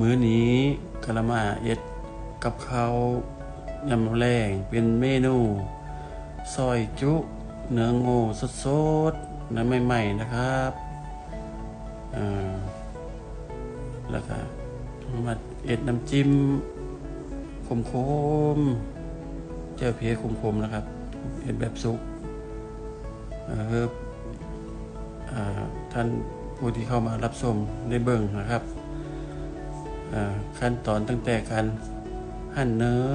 มื้อนี้กะละมาเอ็ดกับเขายำแรงเป็นเมนูซอยจุเนื้องูสดๆน้ำใหม่ๆนะครับแล้วก็มาเอ็ดน้ำจิ้มขมๆเจ้าเพขมๆนะครับ เอ็ดแบบสุกเอออ่าท่านผู้ที่เข้ามารับชมได้เบิ่งนะครับ ขั้นตอนตั้งแต่การหั่นเนื้อ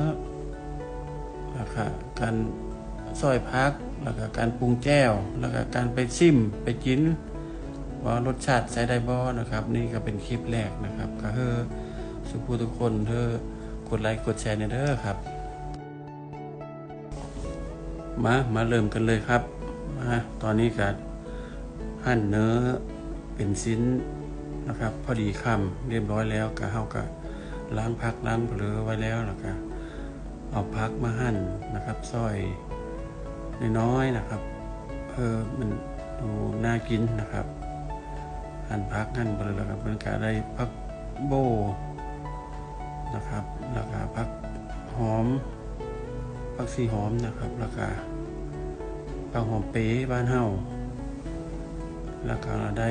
แล้วก็การซอยพัก แล้วก็การปรุงแจ้ว แล้วก็การไปซิมไปกินว่ารสชาติใช้ได้บ่นะครับ นี่ก็เป็นคลิปแรกนะครับ ก็เฮอสุภูทุกคนเธอกดไลค์กดแชร์ในเด้อครับ มามาเริ่มกันเลยครับมาตอนนี้ก็หั่นเนื้อเป็นชิ้น นะครับ พอดีคำเรียบร้อยแล้วก็เฮาก็ล้างพักล้างเผลอไว้แล้วแล้วก็เอาพักมาหั่นนะครับซอยน้อยๆนะครับเออมันดูน่ากินนะครับ หั่นพักหั่นเผลอแล้วก็มันก็ได้พักโบนะครับแล้วก็พักหอมพักสีหอมนะครับแล้วก็พักหอมเป๊บ้านเฮาแล้วก็ได้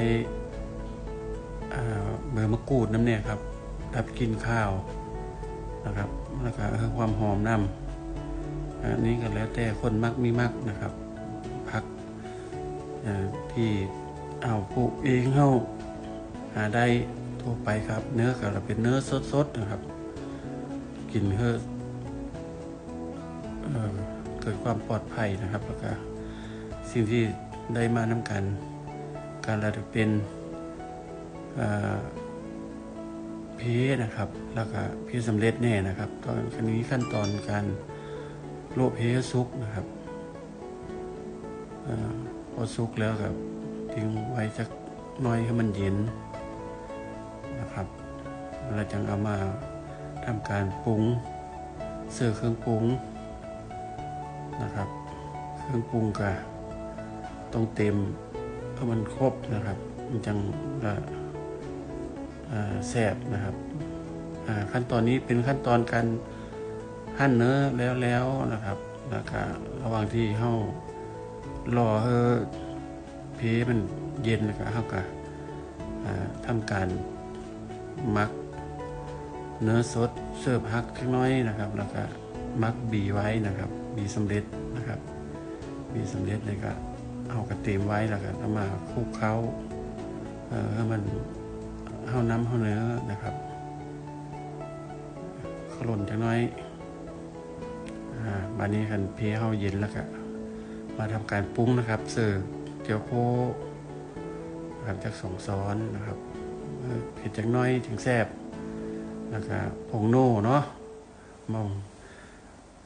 เบอร์มะกรูดน้ำเนี่ยครับดับกลินข้าวนะครับแล้วก็ความหอมน้ำอันนี้ก็แล้วแต่คนมักมีมักนะครับพักที่เอาปลูกเองเข้าหาได้ทั่วไปครับ เนื้อก็เราเป็นเนื้อสดๆนะครับกินเพื่อเกิดความปลอดภัยนะครับแล้วก็สิ่งที่ได้มานำกัน การระดับเป็น เพนะครับ แล้วก็เพสำเร็จแน่นะครับ ตอนคันนี้ขั้นตอนการโลเพซุกนะครับพอซุกแล้วกับทิ้งไว้สักน้อยให้มันเย็นนะครับเราจึงเอามาทำการปรุงเสิร์ฟเครื่องปรุงนะครับ เครื่องปรุงก็ต้องเต็มให้มันครบนะครับ มันจังจะ แซ่บนะครับขั้นตอนนี้เป็นขั้นตอนการหั่นเนื้อแล้วแล้วนะครับแล้วก็ระหว่างที่เฮารอให้เพมันเย็นแล้วก็เฮาก็อ่าทำการมักเนื้อสดเสิร์ฟพักเล็กน้อยนะครับ แล้วก็มักบีไว้นะครับบีสำเร็จนะครับบีสำเร็จเลยก็เอากระเทียมไว้แล้วก็เอามาคลุกเคล้าเอ่อให้มัน เฮาน้ำเฮาเนื้อนะครับขล่นจังน้อยอ่าบานนี้กันเพเฮาเย็นแล้วก็มาทำการปรุงนะครับเสิร์ฟเจียวโคนะครับจากสองซ้อนนะครับเผ็ดจังน้อยถึงแซ่บแล้วก็ผงโน่เนาะมอง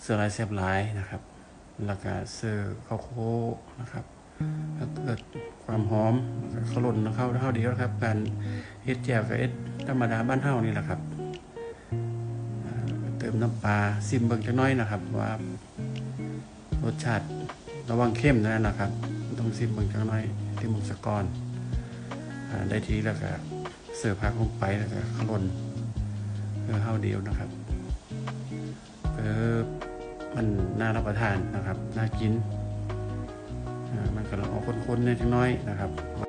เสือลายแซ่บหลายนะครับ แล้วก็เสิร์ฟข้าวโคนะครับ ถ้าเกิดความหอมขลุ่นเข้าเท่าเดียวครับ การเฮ็ดแจ่วกับเอ็ดธรรมดาบ้านเฮานี่แหละครับ เติมน้ำปลาซิมเบิ่งจักน้อยนะครับ ว่ารสชาติระวังเข้มนะนะครับ ต้องซิมเบิ่งจักน้อยที่มุงสะกอนได้ทีแล้วก็เสิร์ฟผักลงไปแล้วก็ขลุ่นเพื่อเฮาเดียวนะครับเพื่อมันน่ารับประทานนะครับ น่ากิน ก็เราเอาคนๆเนี่ยจังน้อยนะครับ